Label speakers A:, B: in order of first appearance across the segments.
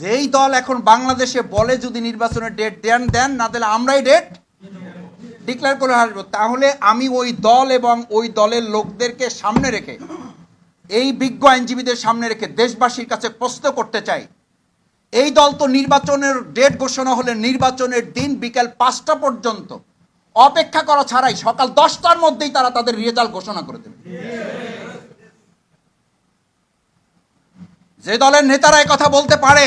A: যেই দল এখন বাংলাদেশে বলে যদি নির্বাচনের ডেট দেন দেন, না দিলে আমরাই ডেট ডিক্লেয়ার করে আসব। তাহলে আমি ওই দল এবং ওই দলের লোকদেরকে সামনে রেখে, এই বিজ্ঞ আইনজীবীদের সামনে রেখে দেশবাসীর কাছে প্রশ্ন করতে চাই। এই দল তো নির্বাচনের ডেট ঘোষণা হলে নির্বাচনের দিন বিকেল পাঁচটা পর্যন্ত অপেক্ষা করা ছাড়াই সকাল দশটার মধ্যেই তারা তাদের রেজাল্ট ঘোষণা করে দেবে। যে দলের নেতারা কথা বলতে পারে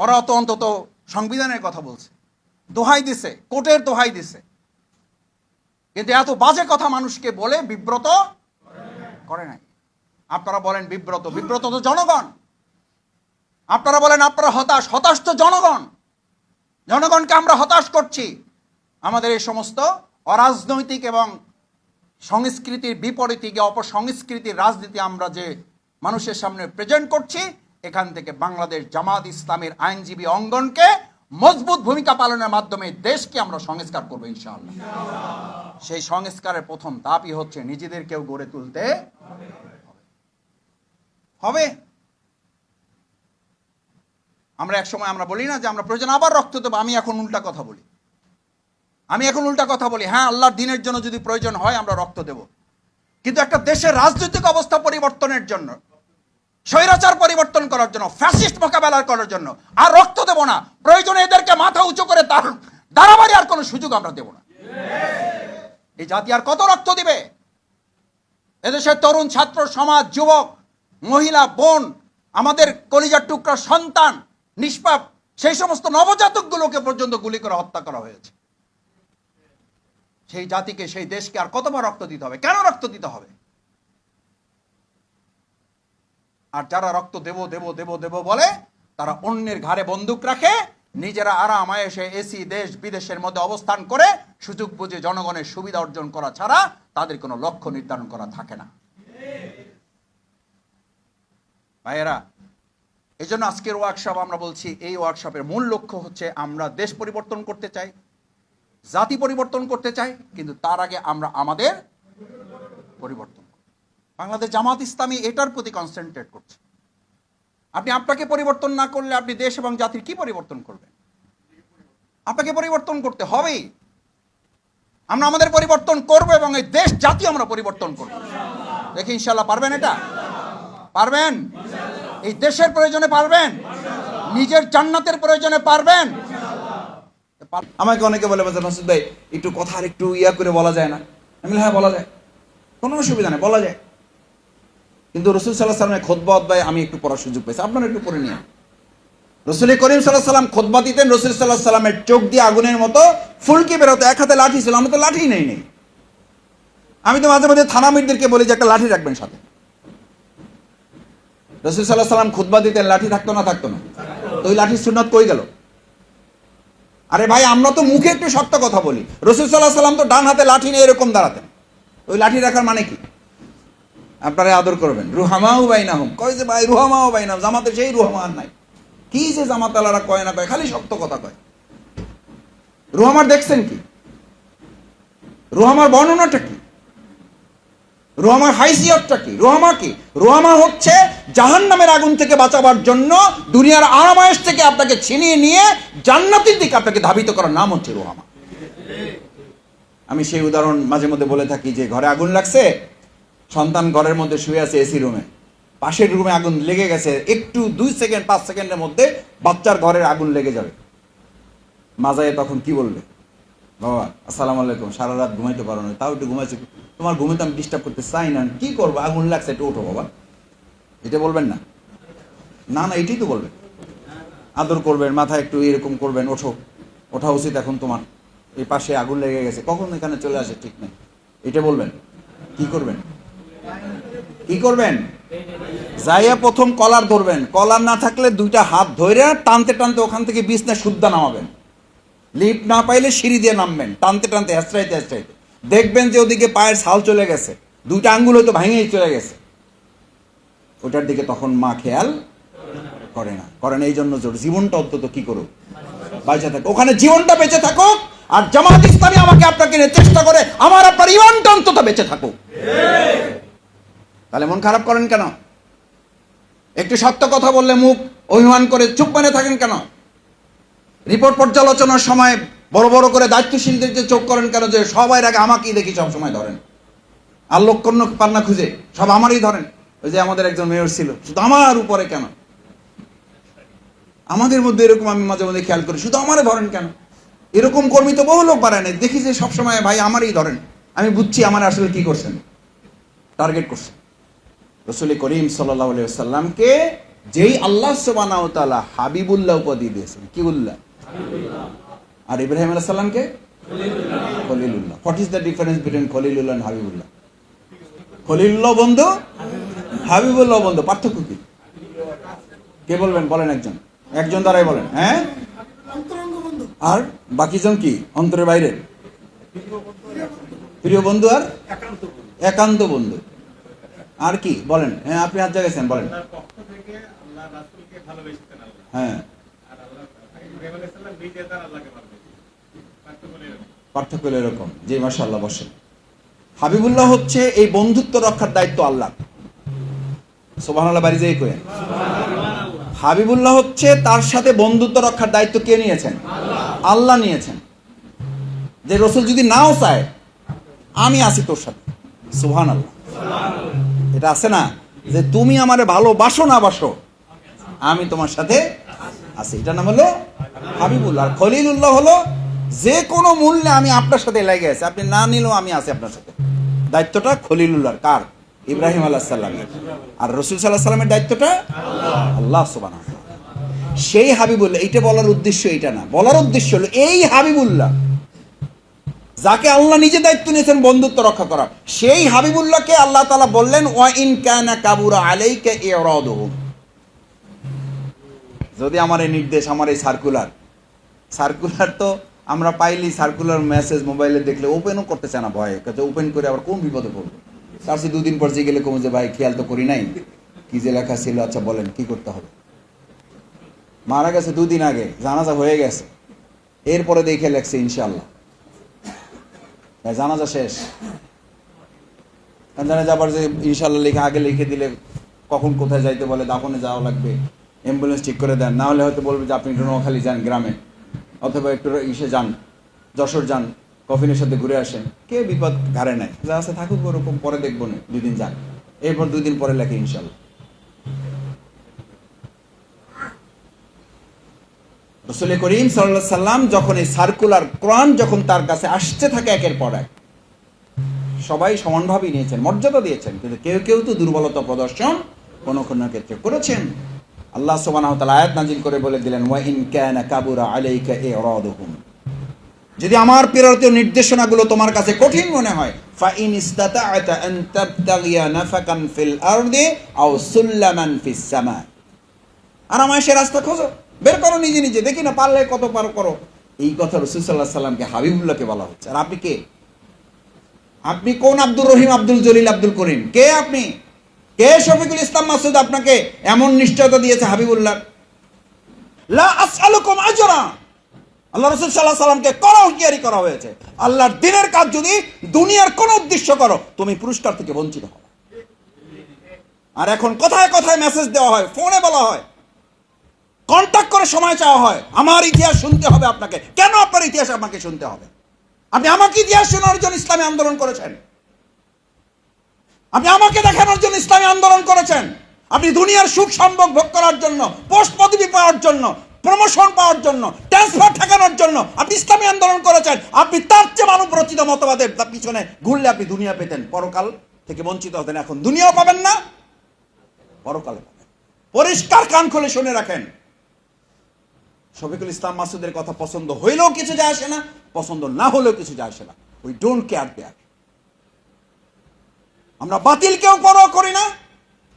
A: ওরা তো অন্তত সংবিধানের কথা বলছে। দোহাই দিছে, কোর্টের দোহাই দিছে। কিন্তু এত বাজে কথা মানুষকে বলে বিব্রত করে নাই। আপনারা বলেন বিব্রত বিব্রত তো জনগণ। আপনারা বলেন আপনারা হতাশ হতাশ তো জনগণ। জনগণকে আমরা হতাশ করছি। আমাদের এই সমস্ত অরাজনৈতিক এবং সংস্কৃতির বিপরীতে গিয়ে অপসংস্কৃতির রাজনীতি আমরা যে মানুষের সামনে প্রেজেন্ট করছি এখান থেকে বাংলাদেশ জামাত ইসলামের আইনজীবী অঙ্গনকে মজবুত ভূমিকা পালনের মাধ্যমে দেশকে আমরা সংস্কার করব, ইনশাআল্লাহ। সেই সংস্কারের প্রথম ধাপই হচ্ছে নিজেদেরকেও গড়ে তুলতে হবে। আমরা এক সময় আমরা বলি না যে আমরা প্রয়োজন আবার রক্ত দেবো, আমি এখন উল্টা কথা বলি। আমি এখন উল্টা কথা বলি হ্যাঁ আল্লাহর দিনের জন্য যদি প্রয়োজন হয় আমরা রক্ত দেব। কিন্তু একটা দেশের রাজনৈতিক অবস্থা পরিবর্তনের জন্য স্বৈরাচার পরিবর্তন করার জন্য ফ্যাসিস্ট মোকাবেলা করার জন্য। আর রক্ত দেব না। প্রয়োজনে এদেরকে মাথা উঁচু করে তার দাঁড়াবাড়ি আর কোনো সুযোগ আমরা দেব না। এই জাতি আর কত রক্ত দিবে? এদেশের তরুণ ছাত্র সমাজ, যুবক, মহিলা, বোন, আমাদের কলিজার টুকরা সন্তান, নিষ্পাপ, সেই সমস্ত নবজাতকগুলোকে পর্যন্ত গুলি করে হত্যা করা হয়েছে। সেই জাতিকে, সেই দেশকে আর কতবার রক্ত দিতে হবে? কেন রক্ত দিতে হবে? আর যারা রক্ত দেব দেব দেব দেব বলে, তারা অন্যের ঘাড়ে বন্দুক রাখে, নিজেরা আরাম আয়েসে এসি, দেশ, বিদেশের মধ্যে অবস্থান করে, সুযোগ বুঝে জনগণের সুবিধা অর্জন করা ছাড়া তাদের কোনো লক্ষ্য নির্ধারণ করা থাকে না ভাইয়েরা এই জন্য আজকের ওয়ার্কশপ আমরা বলছি, এই ওয়ার্কশপের মূল লক্ষ্য হচ্ছে আমরা দেশ পরিবর্তন করতে চাই, জাতি পরিবর্তন করতে চাই, কিন্তু তার আগে আমরা আমাদের পরিবর্তন। বাংলাদেশ জামাত ইসলামী এটার প্রতি কনসেন্ট্রেট করছে। আপনি আপনাকে পরিবর্তন না করলে আপনি দেশ এবং জাতির কি পরিবর্তন করবেন? আপনাকে পরিবর্তন করতে হবেই। আমরা আমাদের পরিবর্তন করব এবং এই দেশ জাতি আমরা পরিবর্তন করব। দেখি ইনশাল্লাহ পারবেন এটা? পারবেন? এই দেশের প্রয়োজনে পারবেন? নিজের জান্নাতের প্রয়োজনে পারবেন?
B: আমাকে অনেকে বলে মাসুদ ভাই, একটু কথা আর একটু ইয়া করে বলা যায় না? আমি হ্যাঁ বলা যায়। কোনো অসুবিধা নেই, বলা যায়। কিন্তু রসুল সাল্লাহ সাল্লামের খোদবা অধ্যায় আমি একটু পড়ার সুযোগ পেয়েছি আপনারা একটু পড়ে নিন রসুল করিম সাল্লাহ সাল্লাম খোদবা দিতেন, রসুল সাল্লাহ সাল্লামের চোখ দিয়ে আগুনের মতো ফুলকি বেরোতো, এক হাতে লাঠি ছিল আমি তো লাঠি নেই নেই। আমি তো মাঝে মাঝে থানামিরদেরকে বলি যে, একটা লাঠি রাখবেন সাথে। রসুল সাল্লাহ সাল্লাম খুতবা দিতেন, লাঠি থাকতো না থাকতো না। তো ওই লাঠির সুন্নত কই গেল? আরে ভাই, আমরা তো মুখে একটু শক্ত কথা বলি। রসুল সাল্লাহ সাল্লাম তো ডান হাতে লাঠি নিয়ে এরকম দাঁড়াতেন। ওই লাঠি রাখার মানে কি? আপনারা আদর করবেন। রুহামাও বাইনাহুম। কয় যে, ভাই, রুহামাও বাইনাহুম। জামাতে সেই রুহামা আর নাই। কি যে জামাত আলারা কয় না কয়, খালি শক্ত কথা কয়। রুহামার দেখছেন কি? রুহামার বর্ণনাটা কি? রোহামার হাইসিয়তটা কি? রোহামা কি? রোহামা হচ্ছে জাহান নামের আগুন থেকে বাঁচাবার জন্য দুনিয়ার আরামায়েশ থেকে আপনাকে ছিনিয়ে নিয়ে জান্নাতের দিকে আপনাকে ধাবিত করার নাম হচ্ছে রোহামা। আমি সেই উদাহরণ মাঝে মধ্যে বলে থাকি যে, ঘরে আগুন লাগছে সন্তান ঘরের মধ্যে শুয়ে আছে এসি রুমে পাশের রুমে আগুন লেগে গেছে, একটু দুই সেকেন্ড, পাঁচ সেকেন্ডের মধ্যে বাচ্চার ঘরের আগুন লেগে যাবে। মাজায় তখন কি বলবে বাবা, আসসালাম আলাইকুম, সারা রাত ঘুমাইতে পারো না, তাও একটু ঘুমাইছে তোমার ঘুমাইতে আমি ডিস্টার্ব করতে চাই না, কি করব? আগুন লাগছে, একটু ওঠো বাবা। এটা বলবেন না? না না, এটাই তো বলবেন। আদর করবেন, মাথায় একটু এরকম করবেন, ওঠো। ওঠা উচিত এখন তোমার। এই পাশে আগুন লেগে গেছে, কখন এখানে চলে আসে ঠিক নেই। এটা বলবেন, কি করবেন? কি করবেন?
A: যাইয়া প্রথম কলার ধরবেন। কলার না থাকলে দুইটা হাত ধরে টানতে টানতে ওখান থেকে বিছনা শুদ্ধা নামাবেন। লিফট না পাইলে সিঁড়ি দিয়ে নামবেন, টানতে টানতে, হেঁচড়াইতে হেঁচড়াইতে। দেখবেন যে ওদিকে পায়ের ছাল চলে গেছে। দুইটা আঙ্গুল হয়তো ভেঙেই চলে গেছে। ওটার দিকে তখন মা খেয়াল করে না। করে না এই জন্য জোর জীবনটা অন্তত কি করুক? বেঁচে থাকুক। ওখানে জীবনটা বেঁচে থাকুক আর জামাত ইসলামী আমাকে আপনাকে চেষ্টা করে, আমার আপনার ইমানটা অন্তত বেঁচে থাকুক। তাহলে মন খারাপ করেন কেন? একটু সত্য কথা বললে মুখ অভিমান করে চুপ মানে থাকেন কেন? রিপোর্ট পর্যালোচনার সময় বড় বড় করে দায়িত্বশীলদের যে চোখ করেন কেন যে সবাই আগে আমাকেই দেখি সব সময় ধরেন। আর লোক কন্য পান্না খুঁজে, সব আমারই ধরেন। ওই যে আমাদের একজন মেয়র ছিল, শুধু আমার উপরে কেন? আমাদের মধ্যে এরকম আমি মাঝে মাঝে খেয়াল করি, শুধু আমারে ধরেন কেন? এরকম কর্মী তো বহু লোক বাড়ায় দেখি যে সবসময় ভাই আমারই ধরেন। আমি বুঝছি আমার আসলে কি করছেন টার্গেট করছেন। রসুল করিম সাল্লাহ সাল্লামকে যেই আল্লাহ সুবানাও তাআলা হাবিবুল্লাহ উপাধি দিয়েছেন। কি উল্লাহ আর ইব্রাহিম আলাহ সাল্লামকে Khalilullah. What is the difference between Khalilullah and Habibullah? Khalilullah বন্ধু হাবিবুল্লাহ বন্ধু। পার্থক্য কি? কে বলবেন? বলেন একজন। একজন দ্বারাই বলেন। হ্যাঁ? আর বাকিজন কি? অন্তরের বাইরে? প্রিয় বন্ধু আর একান্ত বন্ধু। আর কি? বলেন। হ্যাঁ আপনি হাত জায়গাছেন বলেন।
C: আল্লাহ আল্লাহ।
A: হ্যাঁ।
C: আর আল্লাহ তার আল্লাহকে ভালোবেসেছেন। পার্থক্য এরকম।
A: পার্থক্য হলো এরকম। যে বসেন। হাবিবুল্লাহ হচ্ছে এই বন্ধুত্ব রক্ষার দায়িত্ব আল্লাহ সুবহানাল্লাহ বাড়ি যেই কয়ে হাবিবুল্লাহ হচ্ছে তার সাথে বন্ধুত্ব রক্ষার দায়িত্ব কে নিয়েছেন? আল্লাহ। নিয়েছেন। যে রসুল যদি নাও চায় আমি আছি তোর সাথে। সুহান আল্লাহ এটা আছে না? যে তুমি আমারে ভালোবাসো না বাসো, আমি তোমার সাথে আছি। এটা নাম হলো হাবিবুল্লাহ আর খলিলুল্লাহ হলো যে কোনো মূল্যে আমি আপনার সাথে লেগে আছি। আপনি না নিলেও আমি আছি আপনার সাথে। দায়িত্বটা খলিলুল্লাহর। কার? ইব্রাহিম আল্লাহ সাল্লামের আর রসুল সাল্লাহ সাল্লামের দায়িত্বটা আল্লাহ সুবান সেই হাবিবুল্লাহ এইটা বলার উদ্দেশ্য এইটা না। বলার উদ্দেশ্য হলো এই হাবিবুল্লাহ যাকে আল্লাহ নিজে দায়িত্ব নিয়েছেন বন্ধুত্ব রক্ষা করা। সেই হাবিবুল্লাহকে আল্লাহ তালা বললেন ওয়া ইন কানা কাবুরা আলাইকা ইরাদুহু। যদি আমার এই নির্দেশ, আমার এই সার্কুলার সার্কুলার তো আমরা পাইলি, সার্কুলার, মেসেজ, মোবাইলে দেখলে ওপেনও করতে চায় না ভয়ে। কাছে ওপেন করে আবার কোন বিপদে পড়ব? তার সে দুদিন পর যে গেলে কমে যে, ভাই, খেয়াল তো করি নাই। কি যে লেখা ছিল আচ্ছা বলেন, কি করতে হবে? মারা গেছে দুদিন আগে, জানাজা হয়ে গেছে। এরপরে দেখে লেখছে ইনশাল্লাহ জানাজা শেষ। জানা যাবার যে ইনশাল্লাহ লিখে আগে লিখে দিলে কখন কোথায় যাইতে বলে, দাফনে যাওয়া লাগবে। অ্যাম্বুলেন্স ঠিক করে দেন। না হলে হয়তো বলবে যে, আপনি একটু নোয়াখালী যান গ্রামে। অথবা একটু ইসে যান, যশোর যান, কফিনের সাথে ঘুরে আসেন। কে বিপদ ঘাড়ে নেয় যা আছে থাকুক, ওরকম পরে দেখব না। দুদিন যান এরপর দুই দিন পরে লেখে ইনশাল্লাহ রসুল করিম সাল্লাহ সাল্লাম যখন এই সার্কুলার কোরআন যখন তার কাছে আসতে থাকে একের পর এক, সবাই সমানভাবেই নিয়েছেন, মর্যাদা দিয়েছেন, কিন্তু কেউ কেউ তো দুর্বলতা প্রদর্শন কোন কোন ক্ষেত্রে করেছেন। আল্লাহ সুবহানাহু ওয়া তাআলা আয়াত নাজিল করে বলে দিলেন, ওয়া ইন কানা কাবুরা আলাইকা ইরাদুহুম। যদি আমার প্রেরিত নির্দেশনাগুলো তোমার কাছে কঠিন মনে হয় ফা ইন ইসতাতা'তা আন তাবতাগিয়া নাফাকান ফিল আরদি আও সুল্লামান ফিস সামা। আরামায়েশের রাস্তা খোঁজো। বের করো নিজে নিজে, দেখি না পারলে কত পার করো। এই কথা রসুল সাল্লাহ সাল্লামকে হাবিবুল্লাহকে বলা হচ্ছে। আর আপনি কে? আপনি কোন আব্দুর রহিম, আব্দুল জলিল, আব্দুল করিম? কে আপনি? কে শফিকুল ইসলাম মাসুদ আপনাকে এমন নিশ্চয়তা দিয়েছে হাবিবুল্লাহ? আল্লাহ রসুল সাল্লাহ সাল্লামকে করা, হুঁশিয়ারি করা হয়েছে। আল্লাহর দিনের কাজ যদি দুনিয়ার কোন উদ্দেশ্য করো, তুমি পুরস্কার থেকে বঞ্চিত হবে আর এখন কথায় কথায় মেসেজ দেওয়া হয় ফোনে বলা হয়। কন্ট্যাক্ট করে সময় চাওয়া হয়। আমার ইতিহাস শুনতে হবে আপনাকে। কেন আপনার ইতিহাস আমাকে শুনতে হবে? আপনি আমাকে ইতিহাস শোনার জন্য ইসলামী আন্দোলন করেছেন। আপনি আমাকে দেখানোর জন্য ইসলামী আন্দোলন করেছেন। আপনি দুনিয়ার সুখ সম্ভব ভোগ করার জন্য, পোস্ট পদবি পাওয়ার জন্য প্রমোশন পাওয়ার জন্য ট্রান্সফার ঠেকানোর জন্য আপনি ইসলামী আন্দোলন করেছেন। আপনি তার চেয়ে মানব রচিত মতবাদের পিছনে ঘুরলে আপনি দুনিয়া পেতেন। পরকাল থেকে বঞ্চিত হতেন। এখন দুনিয়াও পাবেন না, পরকালে পাবেন। পরিষ্কার কান খুলে শুনে রাখেন। শফিকুল ইসলাম মাসুদের কথা পছন্দ হইলেও কিছু যায় আসে না, পছন্দ না হলেও কিছু যায় আসে না। উই ডোন্ট কেয়ার দেয়ার আমরা বাতিলকেও পরোয়া করি না।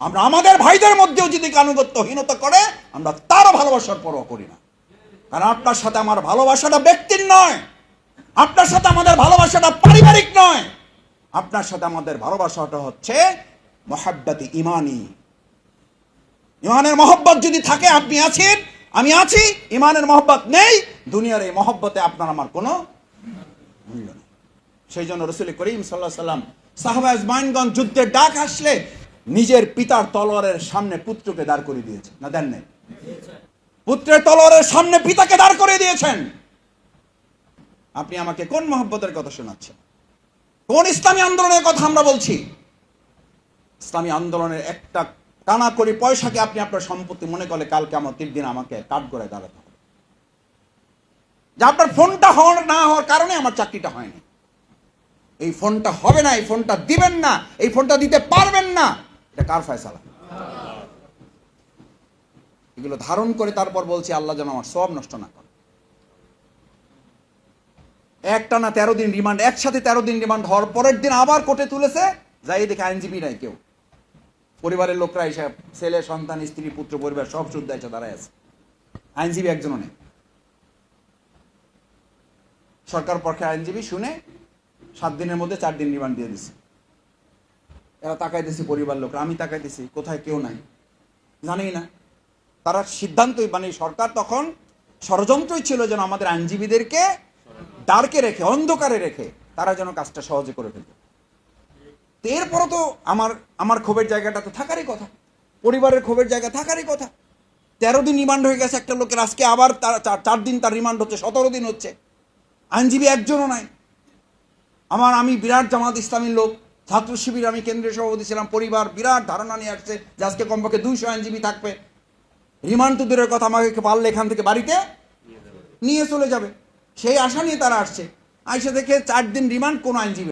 A: আমরা আমাদের ভাইদের মধ্যেও যদি কানুগত্যহীনতা করে, আমরা তারও ভালোবাসার পরোয়া করি না। কারণ আপনার সাথে আমার ভালোবাসাটা ব্যক্তির নয়। আপনার সাথে আমাদের ভালোবাসাটা পারিবারিক নয়। আপনার সাথে আমাদের ভালোবাসাটা হচ্ছে মহাব্বাতি ইমানি। ইমানের মহব্বত যদি থাকে, আপনি আছেন আমি আছি ইমানের মহব্বত নেই, দুনিয়ার এই মহব্বতে আপনার আমার কোনো মূল্য নেই। সেই জন্য রসুল করিম সাল্লাহ সাল্লাম সাহাবা আজমাইনগঞ্জ যুদ্ধের ডাক আসলে নিজের পিতার তলোয়ারের সামনে পুত্রকে দাঁড় করে দিয়েছে না, দেন নাই। পুত্রের তলোয়ারের সামনে পিতাকে দাঁড় করে দিয়েছেন। আপনি আমাকে কোন মহব্বতের কথা শোনাচ্ছেন? কোন ইসলামী আন্দোলনের কথা আমরা বলছি? ইসলামী আন্দোলনের একটা টানা করি, পয়সাকে আপনি আপনার সম্পত্তি মনে করলে কালকে আমার তিন দিন আমাকে কাট করে দাঁড়াতে হবে। যে আপনার ফোনটা হওয়ার না হওয়ার কারণে আমার চাকরিটা হয়নি। এই ফোনটা হবে না, এই ফোনটা দিবেন না, এই ফোনটা দিতে পারবেন না, এটা কার ফয়সালা? এগুলো ধারণ করে তারপর বলছি, আল্লাহ যেন আমার সব নষ্ট না করে। একটা না তেরো দিন রিমান্ড একসাথে তেরো দিন রিমান্ড হওয়ার পরের দিন আবার কোর্টে তুলেছে, যাই দেখে আইনজীবী নাই কেউ। পরিবারের লোকরা এসে ছেলে, সন্তান, স্ত্রী, পুত্র, পরিবার সব শুদ্ধ এসে দাঁড়ায় আছে। আইনজীবী একজনও নেই। সরকার পক্ষে আইনজীবী শুনে সাত দিনের মধ্যে চার দিন রিমান্ড দিয়ে দিছে। এরা তাকাইতেছে পরিবার লোকরা, আমি তাকাইতেছি, কোথায় কেউ নাই। জানি না। তারা সিদ্ধান্তই মানে সরকার তখন ষড়যন্ত্রই ছিল যেন আমাদের আইনজীবীদেরকে ডার্কে রেখে, অন্ধকারে রেখে তারা যেন কাজটা সহজে করে ফেলতে এরপরও তো আমার আমার ক্ষোভের জায়গাটা তো থাকারই কথা। পরিবারের ক্ষোভের জায়গা থাকারই কথা। তেরো দিন রিমান্ড হয়ে গেছে একটা লোকের, আজকে আবার তার চার- দিন তার রিমান্ড হচ্ছে, সতেরো দিন হচ্ছে। আইনজীবী একজনও নাই। আমার, আমি বিরাট জামাত ইসলামীর লোক, ছাত্র শিবির আমি কেন্দ্রীয় সভাপতি ছিলাম, পরিবার, বিরাট ধারণা নিয়ে আসছে যে আজকে কমপক্ষে দুইশো আইনজীবী থাকবে। রিমান্ড তো দূরের কথা, আমাকে পারলে এখান থেকে বাড়িতে? নিয়ে চলে যাবে। সেই আশা নিয়ে তারা আসছে। আইসা দেখে চার দিন রিমান্ড, কোনো আইনজীবী